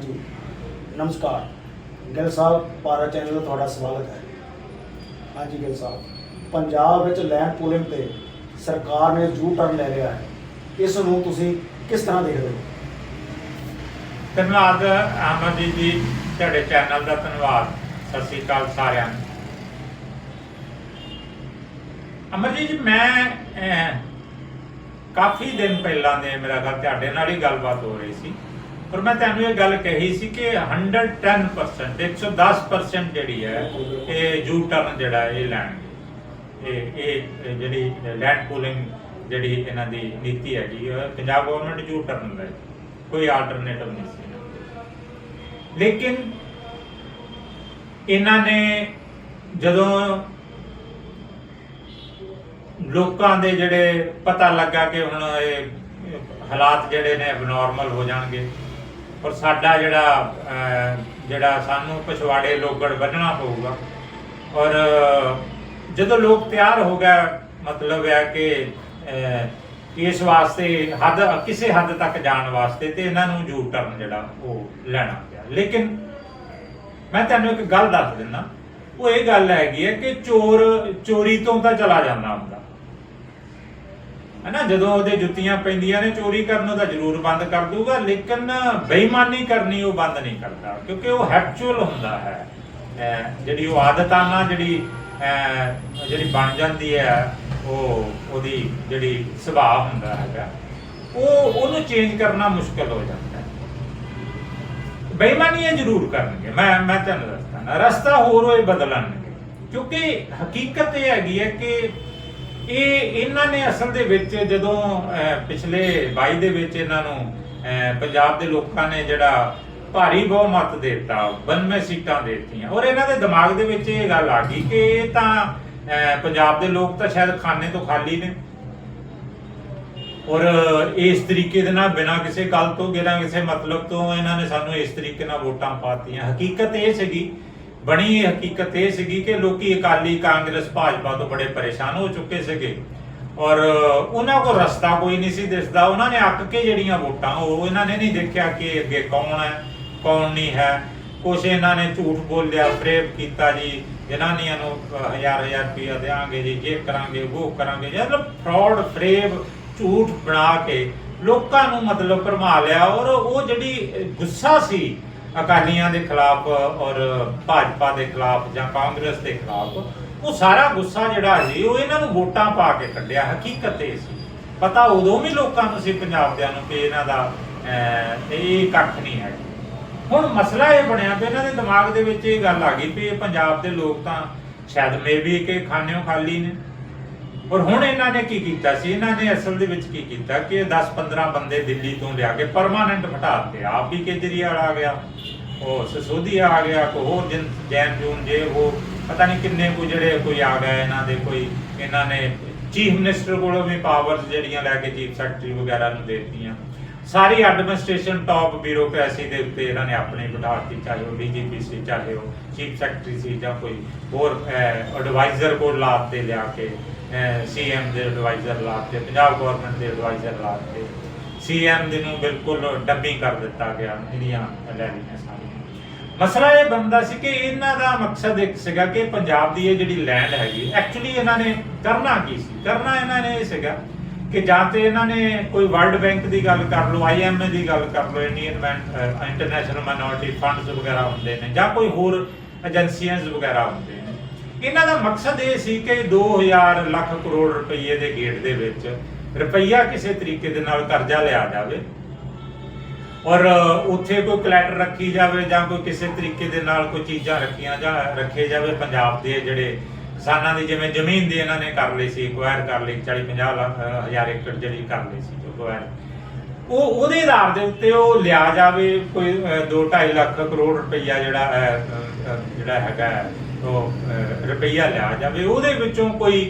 ਹਾਂਜੀ। ਨਮਸਕਾਰ। ਗਿੱਲ ਸਾਹਿਬ ਭਾਰਤ ਚੈਨਲ ਦਾ ਤੁਹਾਡਾ ਸਵਾਗਤ ਹੈ। ਹਾਂਜੀ ਗਿੱਲ ਸਾਹਿਬ, ਪੰਜਾਬ ਵਿੱਚ ਲੈਂਡ ਪੂਲਿੰਗ ਤੇ ਸਰਕਾਰ ਨੇ ਜੂ ਟਰਨ ਲੈ ਲਿਆ ਹੈ। ਇਸ ਨੂੰ ਤੁਸੀਂ ਕਿਸ ਤਰ੍ਹਾਂ ਦੇਖਦੇ ਹੋ? ਧੰਨਵਾਦ ਅਮਰਜੀਤ ਜੀ ਤੁਹਾਡੇ ਚੈਨਲ ਦਾ ਧੰਨਵਾਦ। ਸਤਿ ਸ੍ਰੀ ਅਕਾਲ ਸਾਰਿਆਂ ਨੂੰ। ਅਮਰਜੀਤ ਜੀ, ਮੈਂ ਕਾਫੀ ਦਿਨ ਪਹਿਲਾਂ ਦੇ ਮੇਰਾ ਗੱਲ ਤੁਹਾਡੇ ਨਾਲ ਹੀ ਗੱਲਬਾਤ ਹੋ ਰਹੀ ਸੀ। ਪਰ ਮੈਂ ਤੁਹਾਨੂੰ ਇਹ ਗੱਲ ਕਹੀ ਸੀ ਕਿ 110% 110% ਜਿਹੜੀ ਹੈ, ਇਹ ਜੂ ਟਰਨ ਜਿਹੜਾ ਇਹ ਲੈਣਗੇ। ਇਹ ਇਹ ਜਿਹੜੀ ਲੈਂਡ ਪੂਲਿੰਗ ਜਿਹੜੀ ਇਹਨਾਂ ਦੀ ਨੀਤੀ ਹੈਗੀ ਪੰਜਾਬ ਗਵਰਨਮੈਂਟ ਜੂ ਟਰਨ ਲੈ ਕੋਈ ਆਲਟਰਨੇਟਿਵ ਨਹੀਂ ਸੀ ਇਹਨਾਂ ਲੇਕਿਨ ਇਹਨਾਂ ਨੇ ਜਦੋਂ ਲੋਕਾਂ ਦੇ ਜਿਹੜੇ ਪਤਾ ਲੱਗਾ ਕਿ ਹੁਣ ਇਹ ਹਾਲਾਤ ਜਿਹੜੇ ਨੇ ਐਬਨੋਰਮਲ ਹੋ ਜਾਣਗੇ ਔਰ ਸਾਡਾ ਜਿਹੜਾ ਜਿਹੜਾ ਸਾਨੂੰ ਪਿਛਵਾੜੇ ਲੋਗੜ ਵੱਢਣਾ ਪਊਗਾ। ਔਰ, ਜਦੋਂ ਲੋਕ ਤਿਆਰ ਹੋ ਗਏ, ਮਤਲਬ ਹੈ ਕਿ ਇਸ ਵਾਸਤੇ ਹੱਦ, ਕਿਸੇ ਹੱਦ ਤੱਕ ਜਾਣ ਵਾਸਤੇ ਤੇ ਇਹਨਾਂ ਨੂੰ ਜੂ ਟਰਨ ਜਿਹੜਾ ਉਹ ਲੈਣਾ ਪਿਆ। ਲੇਕਿਨ ਮੈਂ ਤੁਹਾਨੂੰ ਇੱਕ ਗੱਲ ਦੱਸ ਦਿੰਦਾ। ਉਹ ਇਹ ਗੱਲ ਹੈਗੀ ਹੈ ਕਿ ਚੋਰ, ਚੋਰੀ ਤੋਂ ਤਾਂ ਚਲਾ ਜਾਂਦਾ ਹੁੰਦਾ। ਹਨਾ, ਜਦੋਂ ਉਹਦੇ ਜੁੱਤੀਆਂ ਪੈਂਦੀਆਂ ਨੇ, ਚੋਰੀ ਕਰਨੋਂ ਤਾਂ ਜ਼ਰੂਰ ਬੰਦ ਕਰ ਦੂਗਾ ਲੇਕਿਨ ਬੇਈਮਾਨੀ ਕਰਨੀ ਉਹ ਬੰਦ ਨਹੀਂ ਕਰਦਾ, ਕਿਉਂਕਿ ਉਹ ਹੈਬਚੁਅਲ ਹੁੰਦਾ ਹੈ। ਜਿਹੜੀ ਉਹ ਆਦਤਾਨਾ ਜਿਹੜੀ, ਅਹ ਜਿਹੜੀ ਬਣ ਜਾਂਦੀ ਹੈ, ਉਹ ਉਹਦੀ ਜਿਹੜੀ ਸੁਭਾਅ ਹੁੰਦਾ ਹੈਗਾ, ਉਹ ਉਹਨੂੰ ਚੇਂਜ ਕਰਨਾ ਮੁਸ਼ਕਲ ਹੋ ਜਾਂਦਾ ਹੈ। ਬੇਈਮਾਨੀ ਇਹ ਜ਼ਰੂਰ ਕਰਨਗੇ ਮੈਂ ਮੈਂ ਤੁਹਾਨੂੰ ਦੱਸਦਾ ਰਸਤਾ ਹੋਰ ਹੋਏ ਬਦਲਣਗੇ। ਕਿਉਂਕਿ ਹਕੀਕਤ ਇਹ ਹੈਗੀ ਹੈ ਕਿ ਇਹ ਇਹਨਾਂ ਨੇ ਅਸਲ ਦੇ ਵਿੱਚ ਜਦੋਂ ਪਿਛਲੇ 22 ਦੇ ਵਿੱਚ ਇਹਨਾਂ ਨੂੰ ਪੰਜਾਬ ਦੇ ਲੋਕਾਂ ਨੇ ਜਿਹੜਾ ਭਾਰੀ ਬਹੁਮਤ ਦਿੱਤਾ 92 ਸੀਟਾਂ ਦੇ ਦਿੱਤੀਆਂ। ਔਰ ਇਹਨਾਂ ਦੇ ਦਿਮਾਗ ਦੇ ਵਿੱਚ ਇਹ ਗੱਲ ਆ ਗਈ ਕਿ ਇਹ ਤਾਂ ਪੰਜਾਬ ਦੇ ਲੋਕ ਤਾਂ ਸ਼ਾਇਦ ਖਾਨੇ ਤੋਂ ਖਾਲੀ ਨੇ। ਔਰ ਇਸ ਤਰੀਕੇ ਦੇ ਨਾਲ ਬਿਨਾਂ ਕਿਸੇ ਗੱਲ ਤੋਂ, ਬਿਨਾਂ ਕਿਸੇ ਮਤਲਬ ਤੋਂ ਇਹਨਾਂ ਨੇ ਸਾਨੂੰ ਇਸ ਤਰੀਕੇ ਨਾਲ ਵੋਟਾਂ ਪਾਤੀਆਂ ਹਕੀਕਤ ਇਹ ਸੀਗੀ ਬਣੀ ਇਹ ਹਕੀਕਤ ਇਹ ਸੀਗੀ ਕਿ ਲੋਕੀ ਅਕਾਲੀ ਕਾਂਗਰਸ ਭਾਜਪਾ ਤੋਂ ਬੜੇ ਪਰੇਸ਼ਾਨ ਹੋ ਚੁੱਕੇ ਸੀਗੇ। ਔਰ ਉਹਨਾਂ ਕੋਲ ਰਸਤਾ ਕੋਈ ਨਹੀਂ ਸੀ ਦਿਸਦਾ। ਉਹਨਾਂ ਨੇ ਅੱਕ ਕੇ ਜਿਹੜੀਆਂ ਵੋਟਾਂ ਉਹ ਇਹਨਾਂ ਨੇ ਨਹੀਂ ਦੇਖਿਆ ਕਿ ਅੱਗੇ ਕੌਣ ਹੈ ਕੌਣ ਨਹੀਂ ਹੈ। ਕੁਛ ਇਹਨਾਂ ਨੇ ਝੂਠ ਬੋਲਿਆ ਫਰੇਬ ਕੀਤਾ ਜੀ ਜਨਾਨੀਆਂ ਨੂੰ ਅਹ, ਹਜ਼ਾਰ ਹਜ਼ਾਰ ਰੁਪਇਆ ਦੇਾਂਗੇ ਜੀ ਜੇ ਕਰਾਂਗੇ ਉਹ ਕਰਾਂਗੇ। ਮਤਲਬ ਫਰਾਡ ਫਰੇਬ ਝੂਠ ਬਣਾ ਕੇ ਲੋਕਾਂ ਨੂੰ ਮਤਲਬ ਭਰਮਾ ਲਿਆ। ਔਰ ਉਹ ਜਿਹੜੀ ਗੁੱਸਾ ਸੀ ਅਕਾਲੀਆਂ ਦੇ ਖਿਲਾਫ ਔਰ ਭਾਜਪਾ ਦੇ ਖਿਲਾਫ ਜਾਂ ਕਾਂਗਰਸ ਦੇ ਖਿਲਾਫ, ਉਹ ਸਾਰਾ ਗੁੱਸਾ ਜਿਹੜਾ ਸੀ, ਉਹ ਇਹਨਾਂ ਨੂੰ ਵੋਟਾਂ ਪਾ ਕੇ ਕੱਢਿਆ। ਹਕੀਕਤ ਇਹ ਸੀ। ਪਤਾ ਉਦੋਂ ਵੀ ਲੋਕਾਂ ਨੂੰ ਸੀ ਪੰਜਾਬ ਦਿਆਂ ਨੂੰ ਕਿ ਇਹਨਾਂ ਦਾ ਇਹ ਕੱਖ ਨਹੀਂ ਹੈ। ਹੁਣ ਮਸਲਾ ਇਹ ਬਣਿਆ ਕਿ ਇਹਨਾਂ ਦੇ ਦਿਮਾਗ ਦੇ ਵਿੱਚ ਇਹ ਗੱਲ ਆ ਗਈ ਵੀ ਇਹ ਪੰਜਾਬ ਦੇ ਲੋਕ ਤਾਂ ਸ਼ਾਇਦ ਮੇਬੀ ਕਿ ਖਾਨਿਓ ਖਾਲੀ ਨੇ। ਔਰ ਹੁਣ ਇਹਨਾਂ ਨੇ ਕੀ ਕੀਤਾ ਸੀ? ਇਹਨਾਂ ਨੇ ਅਸਲ ਦੇ ਵਿੱਚ ਕੀ ਕੀਤਾ ਕਿ 10-15 ਬੰਦੇ ਦਿੱਲੀ ਤੋਂ ਲਿਆ ਕੇ ਪਰਮਾਨੈਂਟ ਹਟਾ ਦਿੱਤੇ। ਆਪ ਵੀ ਕੇਜਰੀਵਾਲ ਆ ਗਿਆ, ਉਹ ਸਸੋਦੀਆ ਆ ਗਿਆ ਕੋ ਹੋਰ ਜਨ ਜੈਨ ਜੂਨ ਜੇ ਉਹ ਪਤਾ ਨਹੀਂ ਕਿੰਨੇ ਕੋ ਜਿਹੜੇ ਕੋਈ ਆ ਗਏ ਇਹਨਾਂ ਦੇ ਕੋਈ, ਇਹਨਾਂ ਨੇ ਚੀਫ ਮਿਨਿਸਟਰ ਕੋਲੋਂ ਵੀ ਪਾਵਰਸ ਜਿਹੜੀਆਂ ਲੈ ਕੇ ਚੀਫ ਸੈਕਟਰੀ ਵਗੈਰਾ ਨੂੰ ਦੇ ਦਿੱਤੀਆਂ। ਸਾਰੀ ਐਡਮਿਨਿਸਟ੍ਰੇਸ਼ਨ ਟਾਪ ਬਿਊਰੋਕ੍ਰੇਸੀ ਦੇ ਉੱਤੇ ਇਹਨਾਂ ਨੇ ਆਪਣੇ ਬਿਠਾ ਚਾਹੇ ਉਹ ਡੀਜੀਪੀ ਸੀ ਚਾਹੇ ਉਹ ਚੀਫ ਸੈਕਟਰੀ ਸੀ ਜਾਂ ਕੋਈ ਹੋਰ ਐਡਵਾਈਜ਼ਰ ਕੋਲ ਲਾਤੇ ਲਿਆ ਕੇ ਸੀਐਮ ਦੇ ਐਡਵਾਈਜ਼ਰ ਲਾਤੇ ਪੰਜਾਬ ਗਵਰਨਮੈਂਟ ਦੇ ਐਡਵਾਈਜ਼ਰ ਲਾਤੇ ਸੀਐਮ ਦੇ ਨੂੰ ਬਿਲਕੁਲ ਡੱਬੀ ਕਰ ਦਿੱਤਾ ਗਿਆ ਇਹਦੀਆਂ ਲੈ ਸਾਰੀਆਂ। ਮਸਲਾ ਇਹ ਬੰਦਾ ਸੀ ਕਿ ਇਹਨਾਂ ਦਾ ਮਕਸਦ ਇੱਕ ਸੀਗਾ ਕਿ ਪੰਜਾਬ ਦੀ ਇਹ ਜਿਹੜੀ ਲੈਂਡ ਹੈਗੀ ਐਕਚੁਅਲੀ ਇਹਨਾਂ ਨੇ ਕਰਨਾ ਕੀ ਸੀ? ਕਰਨਾ ਇਹਨਾਂ ਨੇ ਇਹ ਸੀਗਾ ਕਿ ਜਾਂ ਤੇ ਇਹਨਾਂ ਨੇ ਕੋਈ ਵਰਲਡ ਬੈਂਕ ਦੀ ਗੱਲ ਕਰ ਲਓ ਆਈਐਮਏ ਦੀ ਗੱਲ ਕਰ ਲਓ ਇੰਡੀਅਨ ਇੰਟਰਨੈਸ਼ਨਲ ਮਾਈਨੋਰਿਟੀ ਫੰਡਸ ਵਗੈਰਾ ਹੁੰਦੇ ਨੇ, ਜਾਂ ਕੋਈ ਹੋਰ ਏਜੰਸੀਆਂ ਵਗੈਰਾ ਹੁੰਦੇ ਨੇ। ਇਹਨਾਂ ਦਾ ਮਕਸਦ ਇਹ ਸੀ ਕਿ 2000 ਲੱਖ ਕਰੋੜ ਰੁਪਏ ਦੇ ਗੇਟ ਦੇ ਵਿੱਚ ਰੁਪਈਆ ਕਿਸੇ ਤਰੀਕੇ ਦੇ ਨਾਲ ਕਰਜ਼ਾ ਲਿਆ ਜਾਵੇ ਔਰ ਉੱਥੇ ਕੋਈ ਕਲੈਟਰ ਰੱਖੀ ਜਾਵੇ ਜਾਂ ਕੋਈ ਕਿਸੇ ਤਰੀਕੇ ਦੇ ਨਾਲ ਕੋਈ ਚੀਜ਼ਾਂ ਰੱਖੀਆਂ ਜਾਂ ਰੱਖੇ ਜਾਵੇ ਪੰਜਾਬ ਦੇ ਜਿਹੜੇ ਕਿਸਾਨਾਂ ਦੀ ਜਿਵੇਂ ਜ਼ਮੀਨ ਦੀ ਇਹਨਾਂ ਨੇ ਕਰ ਲਈ ਸੀ ਐਕਵਾਇਰ ਕਰ ਲਈ 40 50 ਲੱਖ ਹਜ਼ਾਰ ਏਕੜ ਜਿਹੜੀ ਕਰ ਲਈ ਸੀ ਐਕਵਾਇਰ ਉਹ ਉਹਦੇ ਆਧਾਰ ਦੇ ਉੱਤੇ ਉਹ ਲਿਆ ਜਾਵੇ ਕੋਈ 2.5 ਲੱਖ ਕਰੋੜ ਰੁਪਈਆ ਜਿਹੜਾ ਅ, ਜਿਹੜਾ ਹੈਗਾ ਉਹ ਰੁਪਈਆ ਲਿਆ ਜਾਵੇ। ਉਹਦੇ ਵਿੱਚੋਂ ਕੋਈ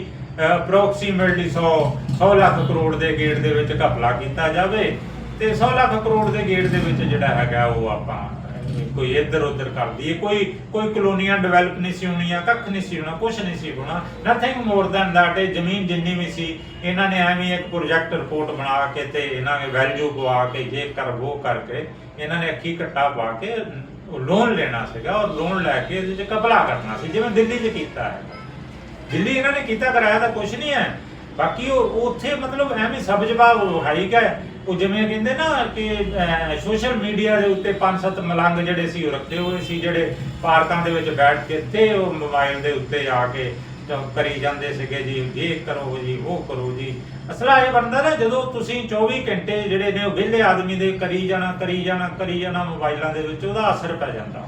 ਅਪਰੋਕਸੀਮੇਟਲੀ 100 100 ਲੱਖ ਕਰੋੜ ਦੇ ਗੇਟ ਦੇ ਵਿੱਚ ਘਪਲਾ ਕੀਤਾ ਜਾਵੇ ਤੇ 100 ਲੱਖ ਕਰੋੜ ਦੇ ਗੇਟ ਦੇ ਵਿੱਚ ਜਿਹੜਾ ਹੈਗਾ ਉਹ ਆਪਾਂ ਕੋਈ ਇੱਧਰ ਉੱਧਰ ਕਰਦੀ ਹੈ, ਕੋਈ ਕੋਈ ਕਲੋਨੀਆਂ ਡਿਵੈਲਪ ਨਹੀਂ ਸੀ ਹੋਣੀਆਂ, ਕੱਖ ਨਹੀਂ ਸੀ ਹੋਣਾ ਕੁਝ ਨਹੀਂ ਸੀ ਹੋਣਾ ਨਥਿੰਗ ਮੋਰ ਦੈਨ ਦੈਟ ਇਹ ਜ਼ਮੀਨ ਜਿੰਨੀ ਵੀ ਸੀ, ਇਹਨਾਂ ਨੇ ਐਵੇਂ ਇੱਕ ਪ੍ਰੋਜੈਕਟ ਰਿਪੋਰਟ ਬਣਾ ਕੇ ਤੇ ਇਹਨਾਂ ਨੇ ਵੈਲਿਊ ਪਵਾ ਕੇ ਜੇ ਕਰ ਉਹ ਕਰਕੇ ਇਹਨਾਂ ਨੇ ਅੱਖੀ ਕੱਟਾ ਪਾ ਕੇ ਲੋਨ ਲੈਣਾ ਸੀਗਾ, ਔਰ ਲੋਨ ਲੈ ਕੇ ਇਹਦੇ 'ਚ ਕਬਲਾ ਕਰਨਾ ਸੀ, ਜਿਵੇਂ ਦਿੱਲੀ 'ਚ ਕੀਤਾ ਹੈ। ਦਿੱਲੀ ਇਹਨਾਂ ਨੇ ਕੀਤਾ, ਕਰਾਇਆ ਤਾਂ ਕੁਝ ਨਹੀਂ ਹੈ। ਬਾਕੀ ਉਹ, ਉੱਥੇ ਮਤਲਬ ਐਵੇਂ ਸਬ ਹਾਈ ਗਏ ਉਹ ਜਿਵੇਂ ਕਹਿੰਦੇ ਨਾ ਕਿ ਸੋਸ਼ਲ ਮੀਡੀਆ ਦੇ ਉੱਤੇ ਪੰਜ ਸੱਤ ਮਲੰਗ ਜਿਹੜੇ ਸੀ, ਉਹ ਰੱਖੇ ਹੋਏ ਸੀ, ਜਿਹੜੇ ਪਾਰਕਾਂ ਦੇ ਵਿੱਚ ਬੈਠ ਕੇ ਤੇ ਉਹ ਮੋਬਾਈਲ ਦੇ ਉੱਤੇ ਆ ਕੇ ਕਰੀ ਜਾਂਦੇ ਸੀਗੇ ਜੀ ਇਹ ਕਰੋ ਜੀ, ਉਹ ਕਰੋ ਜੀ। ਅਸਲਾ ਇਹ ਬਣਦਾ ਨਾ, ਜਦੋਂ ਤੁਸੀਂ 24 ਘੰਟੇ ਜਿਹੜੇ ਨੇ ਉਹ ਵਿਹਲੇ ਆਦਮੀ ਦੇ ਕਰੀ ਜਾਣਾ ਕਰੀ ਜਾਣਾ ਕਰੀ ਜਾਣਾ ਮੋਬਾਈਲਾਂ ਦੇ ਵਿੱਚ, ਉਹਦਾ ਅਸਰ ਪੈ ਜਾਂਦਾ।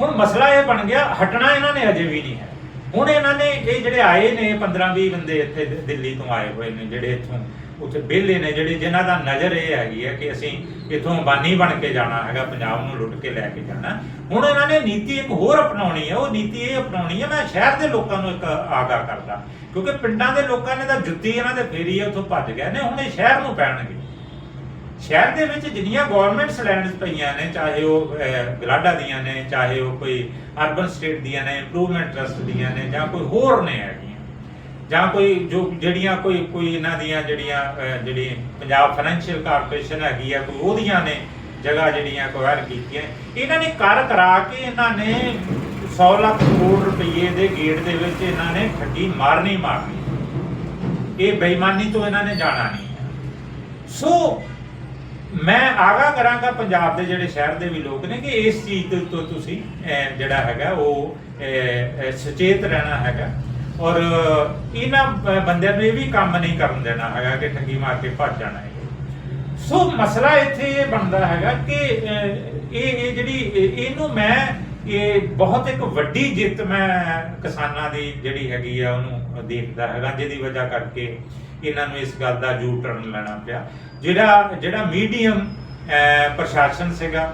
ਹੁਣ ਮਸਲਾ ਇਹ ਬਣ ਗਿਆ, ਹਟਣਾ ਇਹਨਾਂ ਨੇ ਅਜੇ ਵੀ ਨਹੀਂ ਹੈ। ਹੁਣ ਇਹਨਾਂ ਨੇ, ਇਹ ਜਿਹੜੇ ਆਏ ਨੇ 15 20 ਬੰਦੇ ਇੱਥੇ ਦਿੱਲੀ ਤੋਂ ਆਏ ਹੋਏ ਨੇ, ਜਿਹੜੇ ਇੱਥੋਂ ਉੱਥੇ ਵਿਹਲੇ ਨੇ ਜਿਹੜੇ, ਜਿਨ੍ਹਾਂ ਦਾ ਨਜ਼ਰ ਇਹ ਹੈਗੀ ਹੈ ਕਿ ਅਸੀਂ ਇੱਥੋਂ ਬਾਨੀ ਬਣ ਕੇ ਜਾਣਾ ਹੈਗਾ, ਪੰਜਾਬ ਨੂੰ ਲੁੱਟ ਕੇ ਲੈ ਕੇ ਜਾਣਾ। ਹੁਣ ਇਹਨਾਂ ਨੇ ਨੀਤੀ ਇੱਕ ਹੋਰ ਅਪਣਾਉਣੀ ਹੈ ਉਹ ਨੀਤੀ ਇਹ ਅਪਣਾਉਣੀ ਹੈ ਮੈਂ ਸ਼ਹਿਰ ਦੇ ਲੋਕਾਂ ਨੂੰ ਇੱਕ ਆਗਾਹ ਕਰਦਾ, ਕਿਉਂਕਿ ਪਿੰਡਾਂ ਦੇ ਲੋਕਾਂ ਨੇ ਤਾਂ ਜੁੱਤੀ ਇਹਨਾਂ ਦੇ ਫੇਰੀ ਹੈ ਉੱਥੋਂ ਭੱਜ ਗਏ ਨੇ, ਹੁਣ ਇਹ ਸ਼ਹਿਰ ਨੂੰ ਪੈਣਗੇ। ਸ਼ਹਿਰ ਦੇ ਵਿੱਚ ਜਿੰਨੀਆਂ ਗਵਰਨਮੈਂਟਸ ਲੈਂਡਸ ਪਈਆਂ ਨੇ, ਚਾਹੇ ਉਹ ਗਲਾਡਾ ਦੀਆਂ ਨੇ, ਚਾਹੇ ਉਹ ਕੋਈ ਅਰਬਨ ਸਟੇਟ ਦੀਆਂ ਨੇ ਇੰਪਰੂਵਮੈਂਟ ਟਰਸਟ ਦੀਆਂ ਨੇ, ਜਾਂ ਕੋਈ ਹੋਰ ਨੇ ਹੈਗੀ ਜਾਂ ਕੋਈ ਜੋ ਜਿਹੜੀਆਂ ਕੋਈ ਕੋਈ ਇਹਨਾਂ ਦੀਆਂ ਜਿਹੜੀਆਂ ਅਹ, ਜਿਹੜੀ ਪੰਜਾਬ ਫਾਈਨੈਂਸ਼ੀਅਲ ਕਾਰਪੋਰੇਸ਼ਨ ਹੈਗੀ ਆ ਕੋਈ ਉਹਦੀਆਂ ਨੇ ਜਗ੍ਹਾ ਜਿਹੜੀਆਂ ਅਕਵਾਇਰ ਕੀਤੀਆਂ ਇਹਨਾਂ ਨੇ ਕਰ ਕਰਾ ਕੇ ਇਹਨਾਂ ਨੇ 100 ਲੱਖ ਕਰੋੜ ਰੁਪਏ ਦੇ ਗੇਟ ਦੇ ਵਿੱਚ ਇਹਨਾਂ ਨੇ ਠੱਗੀ ਮਾਰਨੀ ਮਾਰਨੀ। ਇਹ ਬੇਈਮਾਨੀ ਤੋਂ ਇਹਨਾਂ ਨੇ ਜਾਣਾ ਨਹੀਂ। ਸੋ ਮੈਂ ਆਗਾ ਕਰਾਂਗਾ ਪੰਜਾਬ ਦੇ ਜਿਹੜੇ ਸ਼ਹਿਰ ਦੇ ਵੀ ਲੋਕ ਨੇ ਕਿ ਇਸ ਚੀਜ਼ ਦੇ ਉੱਤੇ ਤੁਸੀਂ ਜਿਹੜਾ ਹੈਗਾ ਉਹ ਸੁਚੇਤ ਰਹਿਣਾ ਹੈਗਾ। ਔਰ ਇਹਨਾਂ ਬੰਦਿਆਂ ਨੂੰ ਇਹ ਵੀ ਕੰਮ ਨਹੀਂ ਕਰਨ ਦੇਣਾ ਹੈਗਾ ਕਿ ਠੱਗੀ ਮਾਰ ਕੇ ਭੱਜ ਜਾਣਾ ਹੈ ਸੋ ਮਸਲਾ ਇੱਥੇ ਇਹ ਬਣਦਾ ਹੈਗਾ ਕਿ ਇਹ ਜਿਹੜੀ ਇਹਨੂੰ ਮੈਂ, ਇਹ ਬਹੁਤ ਇੱਕ ਵੱਡੀ ਜਿੱਤ ਮੈਂ ਕਿਸਾਨਾਂ ਦੀ ਜਿਹੜੀ ਹੈਗੀ ਆ ਉਹਨੂੰ ਦੇਖਦਾ ਹੈਗਾ, ਜਿਹਦੀ ਵਜ੍ਹਾ ਕਰਕੇ ਇਹਨਾਂ ਨੂੰ ਇਸ ਗੱਲ ਦਾ ਜ਼ੂ ਟਰਨ ਲੈਣਾ ਪਿਆ। ਜਿਹੜਾ ਜਿਹੜਾ ਮੀਡੀਅਮ ਪ੍ਰਸ਼ਾਸਨ ਸੀਗਾ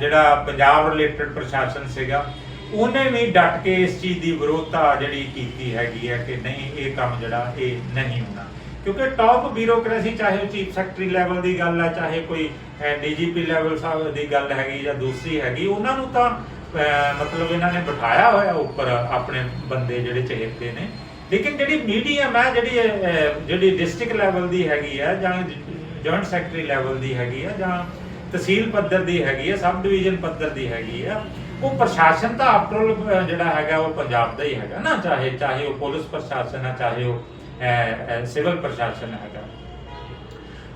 ਜਿਹੜਾ ਪੰਜਾਬ ਰਿਲੇਟਡ ਪ੍ਰਸ਼ਾਸਨ ਸੀਗਾ ਉਹਨੇ ਵੀ ਡਟ ਕੇ ਇਸ ਚੀਜ਼ ਦੀ ਵਿਰੋਧਤਾ ਜਿਹੜੀ ਕੀਤੀ ਹੈਗੀ ਹੈ ਕਿ ਨਹੀਂ, ਇਹ ਕੰਮ ਜਿਹੜਾ, ਇਹ ਨਹੀਂ ਹੋਣਾ। ਕਿਉਂਕਿ ਟਾਪ ਬਿਊਰੋਕ੍ਰੇਸੀ ਚਾਹੇ ਉਹ ਚੀਫ ਸੈਕਟਰੀ ਲੈਵਲ ਦੀ ਗੱਲ ਹੈ, ਚਾਹੇ ਕੋਈ ਡੀਜੀਪੀ ਲੈਵਲ ਸਾਹਿਬ ਦੀ ਗੱਲ ਹੈਗੀ ਜਾਂ ਦੂਸਰੀ ਹੈਗੀ, ਉਹਨਾਂ ਨੂੰ ਤਾਂ ਮਤਲਬ ਇਹਨਾਂ ਨੇ ਬਿਠਾਇਆ ਹੋਇਆ ਉੱਪਰ ਆਪਣੇ ਬੰਦੇ ਜਿਹੜੇ ਚਹੇਤੇ ਨੇ। ਲੇਕਿਨ ਜਿਹੜੀ ਮੀਡੀਅਮ ਹੈ, ਜਿਹੜੀ ਜਿਹੜੀ ਡਿਸਟ੍ਰਿਕਟ ਲੈਵਲ ਦੀ ਹੈਗੀ ਹੈ, ਜਾਂ ਜੁਆਇੰਟ ਸੈਕਟਰੀ ਲੈਵਲ ਦੀ ਹੈਗੀ ਹੈ, ਜਾਂ ਤਹਿਸੀਲ ਪੱਧਰ ਦੀ ਹੈਗੀ ਹੈ ਸਬ ਡਿਵੀਜ਼ਨ ਪੱਧਰ ਦੀ ਹੈਗੀ ਆ ਉਹ ਪ੍ਰਸ਼ਾਸਨ ਤਾਂ ਆਫਟਰ ਜਿਹੜਾ ਹੈਗਾ, ਉਹ ਪੰਜਾਬ ਦਾ ਹੀ ਹੈਗਾ ਨਾ, ਚਾਹੇ ਚਾਹੇ ਉਹ ਪੁਲਿਸ ਪ੍ਰਸ਼ਾਸਨ ਹੈ, ਚਾਹੇ ਉਹ ਸਿਵਲ ਪ੍ਰਸ਼ਾਸਨ ਹੈਗਾ।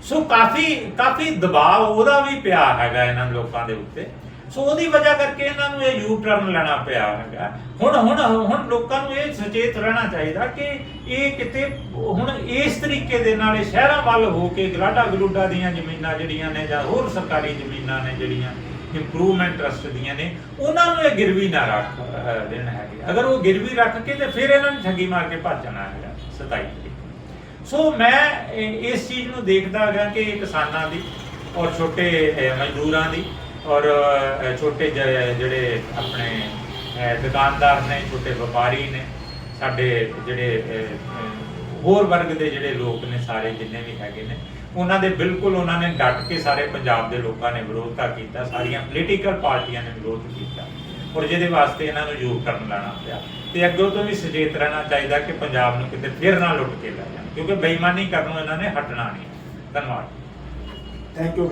ਸੋ ਕਾਫੀ ਕਾਫੀ ਦਬਾਅ, ਉਹਦਾ ਵੀ ਪਿਆ ਹੈਗਾ ਇਹਨਾਂ ਲੋਕਾਂ ਦੇ ਉੱਤੇ। ਸੋ ਉਹਦੀ ਵਜ੍ਹਾ ਕਰਕੇ ਇਹਨਾਂ ਨੂੰ ਇਹ ਯੂ ਟਰਨ ਲੈਣਾ ਪਿਆ ਹੈਗਾ। ਹੁਣ ਹੁਣ ਹੁਣ ਲੋਕਾਂ ਨੂੰ ਇਹ ਸੁਚੇਤ ਰਹਿਣਾ ਚਾਹੀਦਾ ਕਿ ਇਹ ਕਿਤੇ, ਹੁਣ ਇਸ ਤਰੀਕੇ ਦੇ ਨਾਲ ਇਹ ਸ਼ਹਿਰਾਂ ਵੱਲ ਹੋ ਕੇ ਗਲਾਡਾ ਗਲੂਡਾ ਦੀਆਂ ਜ਼ਮੀਨਾਂ ਜਿਹੜੀਆਂ ਨੇ ਜਾਂ ਹੋਰ ਸਰਕਾਰੀ ਜ਼ਮੀਨਾਂ ਨੇ ਜਿਹੜੀਆਂ ਇੰਪਰੂਵਮੈਂਟ ਟਰਸਟ ਦੀਆਂ ਨੇ ਉਹਨਾਂ ਨੂੰ ਇਹ ਗਿਰਵੀ ਨਾ ਰੱਖ ਅਹ, ਦੇਣ ਹੈਗੇ। ਅਗਰ ਉਹ ਗਿਰਵੀ ਰੱਖ ਕੇ ਤੇ ਫਿਰ ਇਹਨਾਂ ਨੂੰ ਠੱਗੀ ਮਾਰ ਕੇ ਭੱਜ ਜਾਣਾ ਹੈਗਾ 27 ਤਰੀਕ ਸੋ ਮੈਂ ਇਹ- ਇਸ ਚੀਜ਼ ਨੂੰ ਦੇਖਦਾ ਹੈਗਾ ਕਿ ਕਿਸਾਨਾਂ ਦੀ ਔਰ ਛੋਟੇ ਅਹ, ਮਜ਼ਦੂਰਾਂ ਦੀ ਔਰ ਅਹ, ਛੋਟੇ ਜ- ਜਿਹੜੇ ਆਪਣੇ ਅਹ, ਦੁਕਾਨਦਾਰ ਨੇ ਛੋਟੇ ਵਪਾਰੀ ਨੇ ਸਾਡੇ ਜਿਹੜੇ ਅਹ, ਅਹ, ਹੋਰ ਵਰਗ ਦੇ ਜਿਹੜੇ ਲੋਕ ਨੇ ਸਾਰੇ ਜਿੰਨੇ ਵੀ ਹੈਗੇ ਨੇ ਉਹਨਾਂ ਦੇ ਬਿਲਕੁਲ ਉਹਨਾਂ ਨੇ ਡਟ ਕੇ ਸਾਰੇ ਪੰਜਾਬ ਦੇ ਲੋਕਾਂ ਨੇ ਵਿਰੋਧਤਾ ਕੀਤਾ, ਸਾਰੀਆਂ ਪੋਲੀਟੀਕਲ ਪਾਰਟੀਆਂ ਨੇ ਵਿਰੋਧ ਕੀਤਾ ਔਰ ਜਿਹਦੇ ਵਾਸਤੇ ਇਹਨਾਂ ਨੂੰ ਯੂਜ਼ ਕਰਨ ਲੈਣਾ ਪਿਆ। ਤੇ ਅੱਗੋਂ ਤੋਂ ਵੀ ਸੁਚੇਤ ਰਹਿਣਾ ਚਾਹੀਦਾ ਕਿ ਪੰਜਾਬ ਨੂੰ ਕਿਤੇ ਫਿਰ ਨਾ ਲੁੱਟ ਕੇ ਲੈ ਜਾਣ, ਕਿਉਂਕਿ ਬੇਈਮਾਨੀ ਕਰਨ ਨੂੰ ਇਹਨਾਂ ਨੇ ਹਟਣਾ ਨਹੀਂ। ਧੰਨਵਾਦ। Thank you